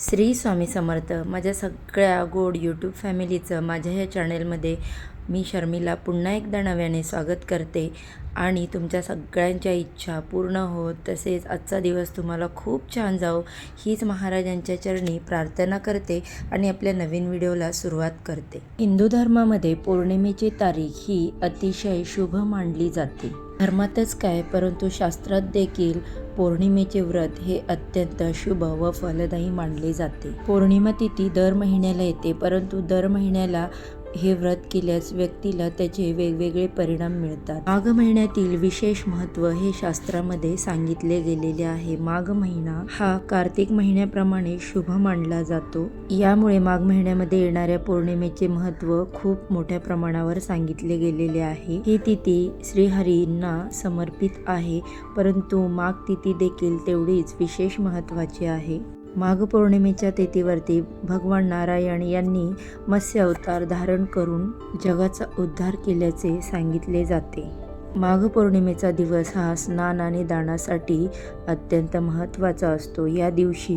श्री स्वामी समर्थ. माझ्या सगळ्या गोड यूट्यूब फॅमिलीचं माझ्या ह्या चॅनेलमध्ये मी शर्मिला पुन्हा एकदा नव्याने स्वागत करते आणि तुमच्या सगळ्यांच्या इच्छा पूर्ण होत तसेच आजचा दिवस तुम्हाला खूप छान जाओ हीच महाराजांच्या चरणी प्रार्थना करते आणि आपल्या नवीन व्हिडिओला सुरुवात करते. हिंदू धर्मामध्ये पौर्णिमेची तारीख ही अतिशय शुभ मानली जाते. धर्मातच काय परंतु शास्त्रात देखील पौर्णिमेचे व्रत हे अत्यंत शुभ व फलदायी मानले जाते. पौर्णिमा तिथी दर महिन्याला येते परंतु दर महिन्याला हे व्रत केल्यास व्यक्तीला त्याचे वेगवेगळे परिणाम मिळतात. माघ महिन्यातील विशेष महत्त्व हे शास्त्रामध्ये सांगितले गेलेले आहे. माघ महिना हा कार्तिक महिन्याप्रमाणे शुभ मानला जातो. यामुळे माघ महिन्यामध्ये येणाऱ्या पौर्णिमेचे महत्त्व खूप मोठ्या प्रमाणावर सांगितले गेलेले आहे. ही तिथी श्रीहरींना समर्पित आहे परंतु माघ तिथी देखील तेवढीच विशेष महत्त्वाची आहे. माघ पौर्णिमेच्या तिथीवरती भगवान नारायण यांनी मत्स्य अवतार धारण करून जगाचा उद्धार केल्याचे सांगितले जाते. माघ पौर्णिमेचा दिवस हा स्नान आणि दानासाठी अत्यंत महत्त्वाचा असतो. या दिवशी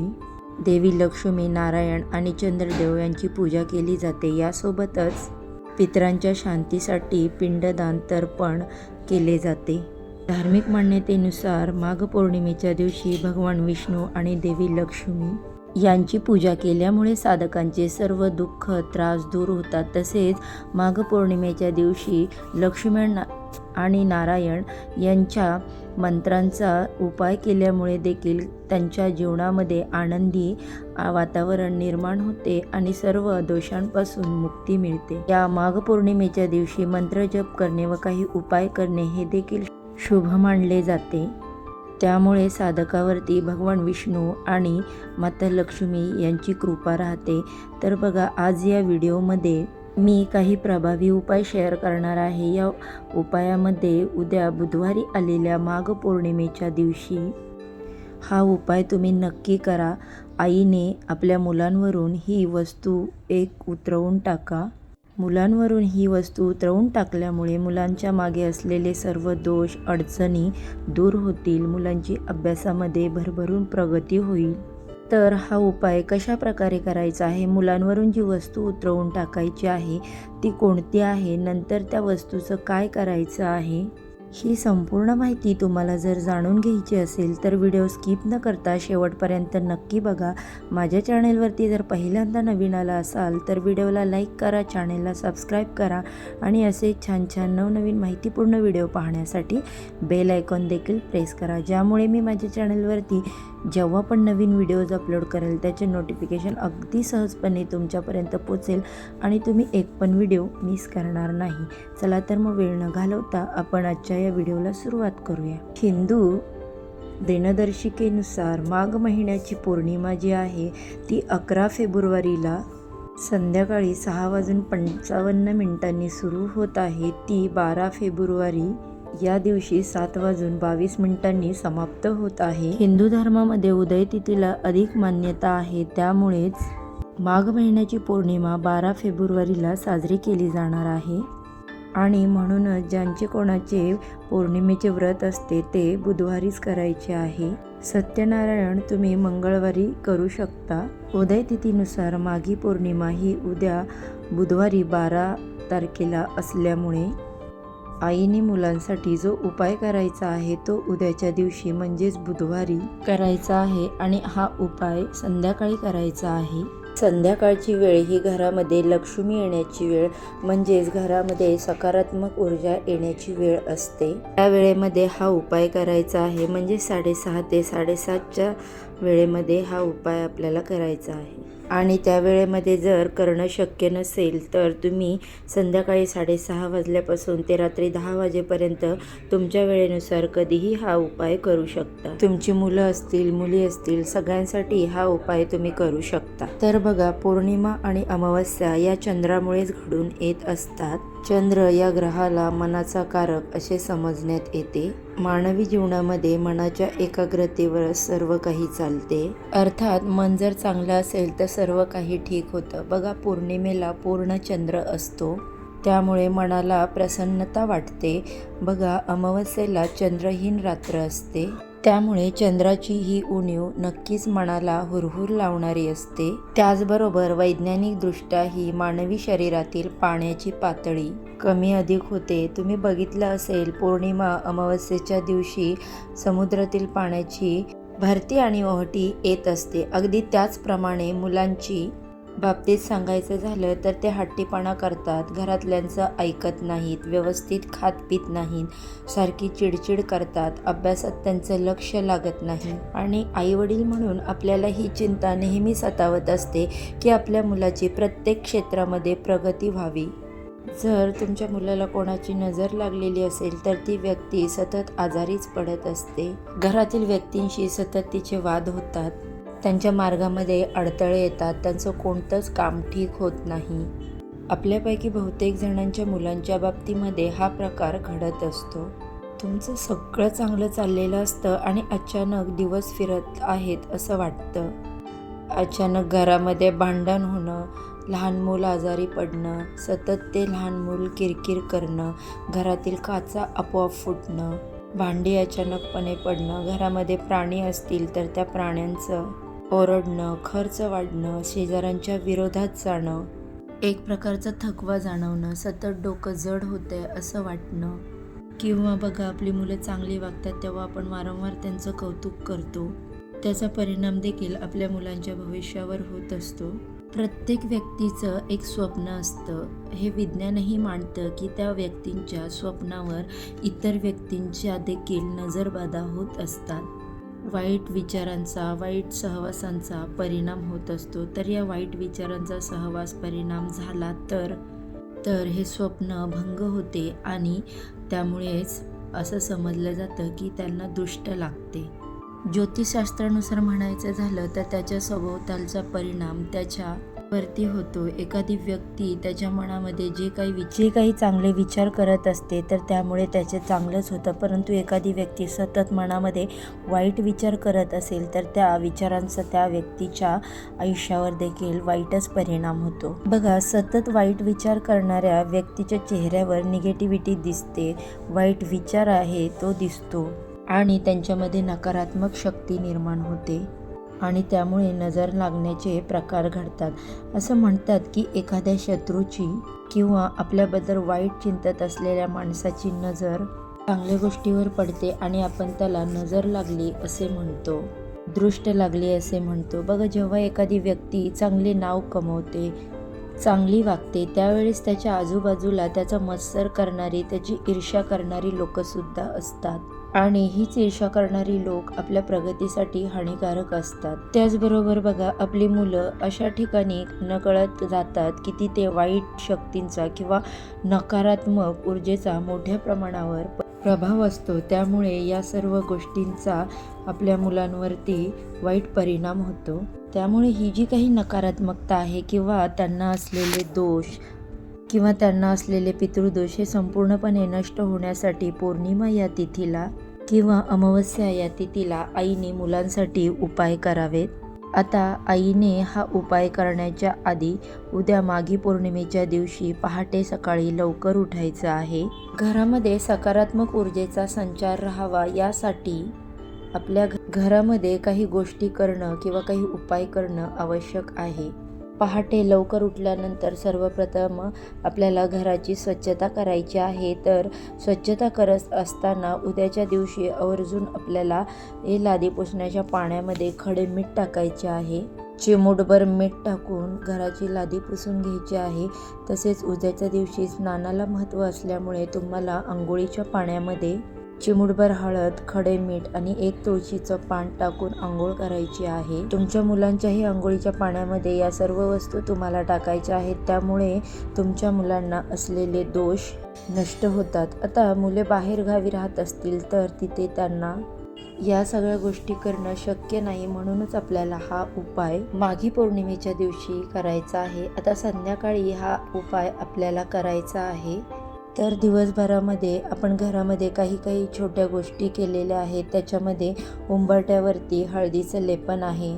देवी लक्ष्मी नारायण आणि चंद्रदेव यांची पूजा केली जाते. यासोबतच पितरांच्या शांतीसाठी पिंडदान तर्पण केले जाते. धार्मिक मान्यतेनुसार माघ पौर्णिमेच्या दिवशी भगवान विष्णू आणि देवी लक्ष्मी यांची पूजा केल्यामुळे साधकांचे सर्व दुःख त्रास दूर होतात. तसेच माघ पौर्णिमेच्या दिवशी लक्ष्मण ना- आणि नारायण यांच्या मंत्रांचा उपाय केल्यामुळे देखील त्यांच्या जीवनामध्ये आनंदी वातावरण निर्माण होते आणि सर्व दोषांपासून मुक्ती मिळते. या माघ पौर्णिमेच्या दिवशी मंत्र जप करणे व काही उपाय करणे हे देखील शुभ मानले जाते. त्यामुळे साधकावरती भगवान विष्णू आणि माता लक्ष्मी यांची कृपा राहते. तर बघा आज या व्हिडिओमध्ये मी काही प्रभावी उपाय शेअर करणार आहे. या उपायामध्ये उद्या बुधवारी आलेल्या माघ पौर्णिमेच्या दिवशी हा उपाय तुम्ही नक्की करा. आईने आपल्या मुलांवरून ही वस्तू एक उतरवून टाका. मुलांवरून ही वस्तू उतरवून टाकल्यामुळे मुलांच्या मागे असलेले सर्व दोष अडचणी दूर होतील मुलांची अभ्यासामध्ये भरभरून प्रगती होईल. तर हा उपाय कशा प्रकारे करायचा आहे? मुलांवरून जी वस्तू उतरवून टाकायची आहे ती कोणती आहे? नंतर त्या वस्तूचं काय करायचं आहे? ही संपूर्ण माहिती तुम्हाला जर जाणून घ्यायची असेल तर व्हिडिओ स्किप न करता शेवटपर्यंत नक्की बघा. माझ्या चॅनेलवरती जर पहिल्यांदा नवीन आला असाल तर व्हिडिओला लाईक करा चॅनेलला सबस्क्राईब करा आणि असे छान छान नवनवीन माहितीपूर्ण व्हिडिओ पाहण्यासाठी बेल आयकॉन देखील प्रेस करा. ज्यामुळे मी माझ्या चॅनलवरती जेव्हा पण नवीन व्हिडिओज अपलोड करेल त्याचे नोटिफिकेशन अगदी सहजपणे तुमच्यापर्यंत पोचेल आणि तुम्ही एक पण व्हिडिओ मिस करणार नाही. चला तर मग वेळ न घालवता आपण आजच्या या व्हिडिओला सुरुवात करूया. हिंदू दिनदर्शिकेनुसार माघ महिन्याची पौर्णिमा जी आहे ती अकरा फेब्रुवारीला संध्याकाळी सहा वाजून पंचावन्न मिनिटांनी सुरू होत आहे. ती बारा फेब्रुवारी या दिवशी सात वाजून बावीस मिनिटांनी समाप्त होत आहे. हिंदू धर्मामध्ये उदय तिथीला अधिक मान्यता आहे. त्यामुळेच माघ महिन्याची पौर्णिमा बारा फेब्रुवारीला साजरी केली जाणार आहे. आणि म्हणूनच ज्यांचे कोणाचे पौर्णिमेचे व्रत असते ते बुधवारीच करायचे आहे. सत्यनारायण तुम्ही मंगळवारी करू शकता. उदय तिथीनुसार माघी पौर्णिमा ही उद्या बुधवारी बारा तारखेला असल्यामुळे आईने मुलांसाठी जो उपाय करायचा आहे तो उद्याच्या दिवशी म्हणजेच बुधवारी करायचा आहे आणि हा उपाय संध्याकाळी करायचा आहे. संध्याकाळची वेळ ही घरामध्ये लक्ष्मी येण्याची वेळ म्हणजेच घरामध्ये सकारात्मक ऊर्जा येण्याची वेळ असते. त्या वेळेमध्ये हा उपाय करायचा आहे म्हणजे साडेसहा ते साडेसातच्या वेळेमध्ये हा उपाय आपल्याला करायचा आहे. आणि त्या वेळेमध्ये जर करणं शक्य नसेल तर तुम्ही संध्याकाळी साडेसहा वाजल्यापासून ते रात्री दहा वाजेपर्यंत तुमच्या वेळेनुसार कधीही हा उपाय करू शकता. तुमची मुलं असतील मुली असतील सगळ्यांसाठी हा उपाय तुम्ही करू शकता. तर बघा पौर्णिमा आणि अमावस्या या चंद्रामुळेच घडून येत असतात. चंद्र या ग्रहाला मनाचा कारक असे समजण्यात येते. मानवी जीवनामध्ये मनाच्या एकाग्रतेवर सर्व काही चालते. अर्थात मन जर चांगलं असेल तर सर्व काही ठीक होतं. बघा पौर्णिमेला पूर्ण चंद्र असतो. त्यामुळे मनाला प्रसन्नता वाटते. बघा अमावस्येला चंद्रहीन रात्र असते. त्यामुळे चंद्राची ही उणीव नक्कीच मनाला हुरहुर लावणारी असते. त्याचबरोबर वैज्ञानिकदृष्ट्या ही मानवी शरीरातील पाण्याची पातळी कमी अधिक होते. तुम्ही बघितलं असेल पौर्णिमा अमावस्येच्या दिवशी समुद्रातील पाण्याची भरती आणि ओहटी येत असते. अगदी त्याचप्रमाणे मुलांची बाबतीत सांगायचं झालं तर ते हट्टीपणा करतात. घरातल्यांचं ऐकत नाहीत व्यवस्थित खात पित नाहीत सारखी चिडचिड करतात. अभ्यासात त्यांचं लक्ष लागत नाही. आणि आईवडील म्हणून आपल्याला ही चिंता नेहमी सतावत असते की आपल्या मुलाची प्रत्येक क्षेत्रामध्ये प्रगती व्हावी. जर तुमच्या मुलाला कोणाची नजर लागलेली असेल तर ती व्यक्ती सतत आजारीच पडत असते. घरातील व्यक्तींशी सतत तिचे वाद होतात. त्यांच्या मार्गामध्ये अडथळे येतात त्यांचं कोणतंच काम ठीक होत नाही. आपल्यापैकी बहुतेक जणांच्या मुलांच्या बाबतीमध्ये हा प्रकार घडत असतो. तुमचं सगळं चांगलं चाललेलं असतं आणि अचानक दिवस फिरत आहेत असं वाटतं. अचानक घरामध्ये भांडण होणं लहान मूल आजारी पडणं सतत ते लहान मूल किरकिर करणं घरातील काचा आपोआप फुटणं भांडी अचानकपणे पडणं घरामध्ये प्राणी असतील तर त्या प्राण्यांचं ओरडणं खर्च वाढणं शेजाऱ्यांच्या विरोधात जाणं एक प्रकारचा थकवा जाणवणं सतत डोकं जड होतंय असं वाटणं. किंवा बघा आपली मुलं चांगली वागतात तेव्हा आपण वारंवार त्यांचं कौतुक करतो. त्याचा परिणाम देखील आपल्या मुलांच्या भविष्यावर होत असतो. प्रत्येक व्यक्तीचं एक स्वप्न असतं. हे विज्ञानही मांडतं की त्या व्यक्तींच्या स्वप्नावर इतर व्यक्तींच्या देखील नजरबाधा होत असतात. वाईट विचारांचा वाईट सहवासांचा परिणाम होत असतो. तर या वाईट विचारांचा सहवास परिणाम झाला तर तर हे स्वप्न भंग होते आणि त्यामुळेच असं समजलं जातं की त्यांना दुष्ट लागते. ज्योतिषशास्त्रानुसार म्हणायचं झालं तर त्याच्या सभोवतालचा परिणाम त्याच्या वरती होतो. एखादी व्यक्ती त्याच्या मनामध्ये जे काही जे काही चांगले विचार करत असते तर त्यामुळे त्याचे चांगलंच होतं. परंतु एखादी व्यक्ती सतत मनामध्ये वाईट विचार करत असेल तर त्या विचारांचा त्या व्यक्तीच्या आयुष्यावर देखील वाईटच परिणाम होतो. बघा सतत वाईट विचार करणाऱ्या व्यक्तीच्या चेहऱ्यावर निगेटिव्हिटी दिसते. वाईट विचार आहे तो दिसतो. आणि त्यांच्यामध्ये नकारात्मक शक्ती निर्माण होते. आणि त्यामुळे नजर लागण्याचे प्रकार घडतात. असं म्हणतात की एखाद्या शत्रूची किंवा आपल्याबद्दल वाईट चिंतत असलेल्या माणसाची नजर चांगल्या गोष्टीवर पडते आणि आपण त्याला नजर लागली असे म्हणतो. दृष्ट लागली असे म्हणतो. बघा जेव्हा एखादी व्यक्ती चांगले नाव कमवते चांगली वागते. त्यावेळेस त्याच्या आजूबाजूला त्याचा मत्सर करणारी त्याची ईर्ष्या करणारी लोकसुद्धा असतात. आणि हीच ईर्ष्या करणारी लोक आपल्या प्रगतीसाठी हानिकारक असतात. त्याचबरोबर बघा आपली मुलं अशा ठिकाणी नकळत जातात की ती ते वाईट शक्तींचा किंवा नकारात्मक ऊर्जेचा मोठ्या प्रमाणावर प- प्रभाव असतो. त्यामुळे या सर्व गोष्टींचा आपल्या मुलांवरती वाईट परिणाम होतो. त्यामुळे ही जी काही नकारात्मकता आहे किंवा त्यांना असलेले दोष किंवा त्यांना असलेले पितृदोष हे संपूर्णपणे नष्ट होण्यासाठी पौर्णिमा या तिथीला किंवा अमावस्या या तिथीला आईने मुलांसाठी उपाय करावेत. आता आईने हा उपाय करण्याच्या आधी उद्या माघी पौर्णिमेच्या दिवशी पहाटे सकाळी लवकर उठायचं आहे. घरामध्ये सकारात्मक ऊर्जेचा संचार राहावा यासाठी आपल्या घरामध्ये काही गोष्टी करणं किंवा काही उपाय करणं आवश्यक आहे. पहाटे लवकर उठल्यानंतर सर्वप्रथम आपल्याला घराची स्वच्छता करायची आहे. तर स्वच्छता करत असताना उद्याच्या दिवशी आवर्जून आपल्याला हे लादी पुसण्याच्या पाण्यामध्ये खडे मीठ टाकायचे आहे. चिमूटभर मीठ टाकून घराची लादी पुसून घ्यायची आहे. तसेच उद्याच्या दिवशी स्नानाला महत्त्व असल्यामुळे तुम्हाला आंघोळीच्या पाण्यामध्ये चिमूटभर हळद खडे मीठ आणि एक तुळशीचं पान टाकून आंघोळ करायची आहे. तुमच्या मुलांच्याही आंघोळीच्या पाण्यामध्ये या सर्व वस्तू तुम्हाला टाकायच्या आहेत. त्यामुळे तुमच्या मुलांना असलेले दोष नष्ट होतात. आता मुले बाहेर गावी राहत असतील तर तिथे त्यांना या सगळ्या गोष्टी करणं शक्य नाही म्हणूनच आपल्याला हा उपाय माघी पौर्णिमेच्या दिवशी करायचा आहे. आता संध्याकाळी हा उपाय आपल्याला करायचा आहे. तर दिवसभरामध्ये आपण घरामध्ये काही काही छोट्या गोष्टी केलेल्या आहेत. त्याच्यामध्ये उंबरट्यावरती हळदीचं लेपन आहे.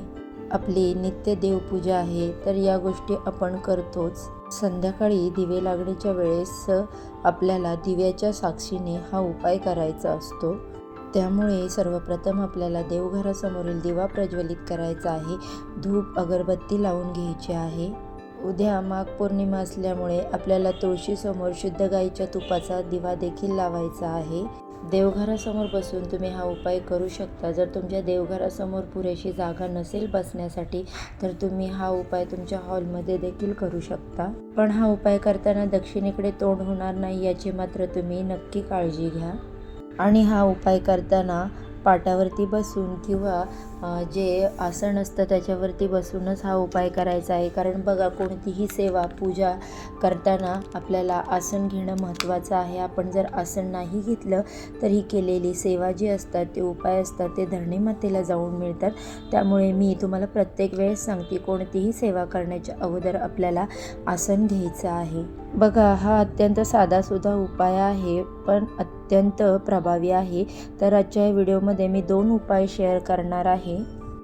आपली नित्य देवपूजा आहे. तर या गोष्टी आपण करतोच. संध्याकाळी दिवे लागण्याच्या वेळेस आपल्याला दिव्याच्या साक्षीने हा उपाय करायचा असतो. त्यामुळे सर्वप्रथम आपल्याला देवघरासमोरील दिवा प्रज्वलित करायचा आहे. धूप अगरबत्ती लावून घ्यायची आहे. उद्या माघ पौर्णिमा असल्यामुळे आपल्याला तुळशीसमोर शुद्ध गाईच्या तुपाचा दिवा देखील लावायचा आहे. देवघरासमोर बसून तुम्ही हा उपाय करू शकता. जर तुमच्या देवघरासमोर पुरेशी जागा नसेल बसण्यासाठी तर तुम्ही हा उपाय तुमच्या हॉलमध्ये देखील करू शकता. पण हा उपाय करताना दक्षिणेकडे तोंड होणार नाही याची मात्र तुम्ही नक्की काळजी घ्या. आणि हा उपाय करताना पाटावरती बसून किंवा जे आसन असतं त्याच्यावरती बसूनच हा उपाय करायचा आहे. कारण बघा कोणतीही सेवा पूजा करताना आपल्याला आसन घेणं महत्त्वाचं आहे. आपण जर आसन नाही घेतलं तर ही केलेली सेवा जी असतात ते उपाय असतात ते धरणी मातेला जाऊन मिळतात. त्यामुळे मी तुम्हाला प्रत्येक वेळेस सांगते कोणतीही सेवा करण्याच्या अगोदर आपल्याला आसन घ्यायचं आहे. बघा हा अत्यंत साधासुद्धा उपाय आहे. पण अत्यंत प्रभावी आहे. तर आजच्या या व्हिडिओमध्ये मी दोन उपाय शेअर करणार आहे.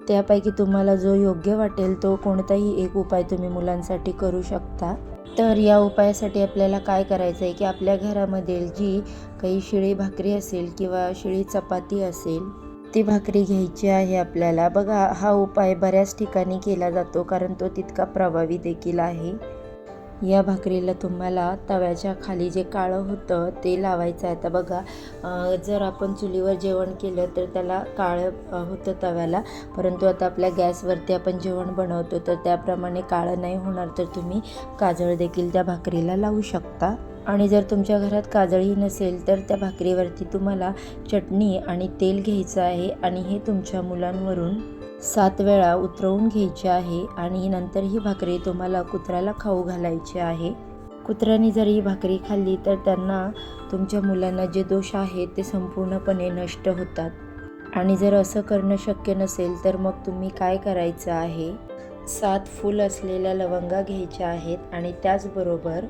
त्यापैकी तुम्हाला जो योग्य वाटेल तो कोणताही एक उपाय तुम्ही मुलांसाठी करू शकता. तर या उपायासाठी आपल्याला काय करायचं आहे की आपल्या घरामधील जी काही शिळी भाकरी असेल किंवा शिळी चपाती असेल ती भाकरी घ्यायची आहे आपल्याला. बघा हा उपाय बऱ्याच ठिकाणी केला जातो कारण तो तितका प्रभावी देखील आहे. या भाकरीला तुम्हाला तव्याच्या खाली जे काळं होतं ते लावायचं आहे. आता बघा जर आपण चुलीवर जेवण केलं तर त्याला काळं होतं तव्याला. परंतु आता आपल्या गॅसवरती आपण जेवण बनवतो तर त्याप्रमाणे काळं नाही होणार तर तुम्ही काजळ देखील त्या भाकरीला लावू शकता. आणि जर तुमच्या घरात काजळही नसेल तर त्या भाकरीवरती तुम्हाला चटणी आणि तेल घ्यायचं आहे. आणि हे तुमच्या मुलांवरून सात वेळा उतरवून घ्यायची आहे आणि नंतर ही भाकरी तुम्हाला कुत्र्याला खाऊ घालायची आहे. कुत्र्याने जर ही भाकरी खाल्ली तर त्यांना तुमच्या मुलांना जे दोष आहेत ते संपूर्णपणे नष्ट होतात. आणि जर असं करणं शक्य नसेल तर मग तुम्ही काय करायचं आहे? सात फूल असलेल्या लवंगा घ्यायच्या आहेत आणि त्याचबरोबर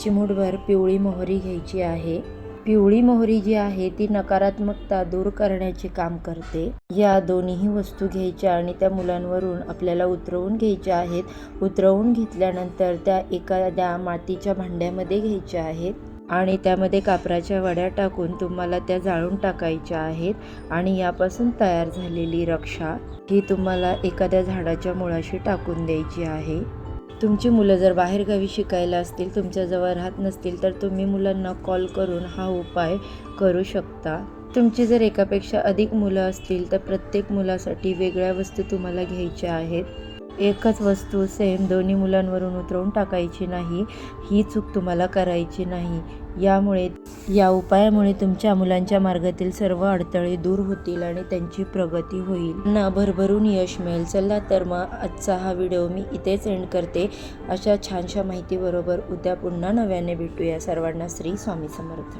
चिमूटभर पिवळी मोहरी घ्यायची आहे. पिवळी मोहरी जी आहे ती नकारात्मकता दूर करण्याचे काम करते. या दोन्ही वस्तू घ्यायच्या आणि त्या मुलांवरून आपल्याला उतरवून घ्यायच्या आहेत. उतरवून घेतल्यानंतर त्या एखाद्या मातीच्या भांड्यामध्ये घ्यायच्या आहेत आणि त्यामध्ये कापराच्या वड्या टाकून तुम्हाला त्या जाळून टाकायच्या आहेत आणि यापासून तयार झालेली रक्षा ही तुम्हाला एखाद्या झाडाच्या मुळाशी टाकून द्यायची आहे. तुमची मुलं जर बाहेरगावी शिकायला असतील तुमच्याजवळ राहत नसतील तर तुम्ही मुलांना कॉल करून हा उपाय करू शकता. तुमची जर एकापेक्षा अधिक मुलं असतील तर प्रत्येक मुलासाठी वेगळ्या वस्तू तुम्हाला घ्यायच्या आहेत. एकच वस्तू सेम दोन्ही मुलांवरून उतरवून टाकायची नाही ही चूक तुम्हाला करायची नाही. यामुळे या उपायामुळे तुमच्या मुलांच्या मार्गातील सर्व अडथळे दूर होतील आणि त्यांची प्रगती होईल. ना भरभरून यश मिळेल. चला तर मग आजचा हा व्हिडिओ मी इथेच एंड करते. अशा छानशा माहितीबरोबर उद्या पुन्हा नव्याने भेटूया. सर्वांना श्री स्वामी समर्थ.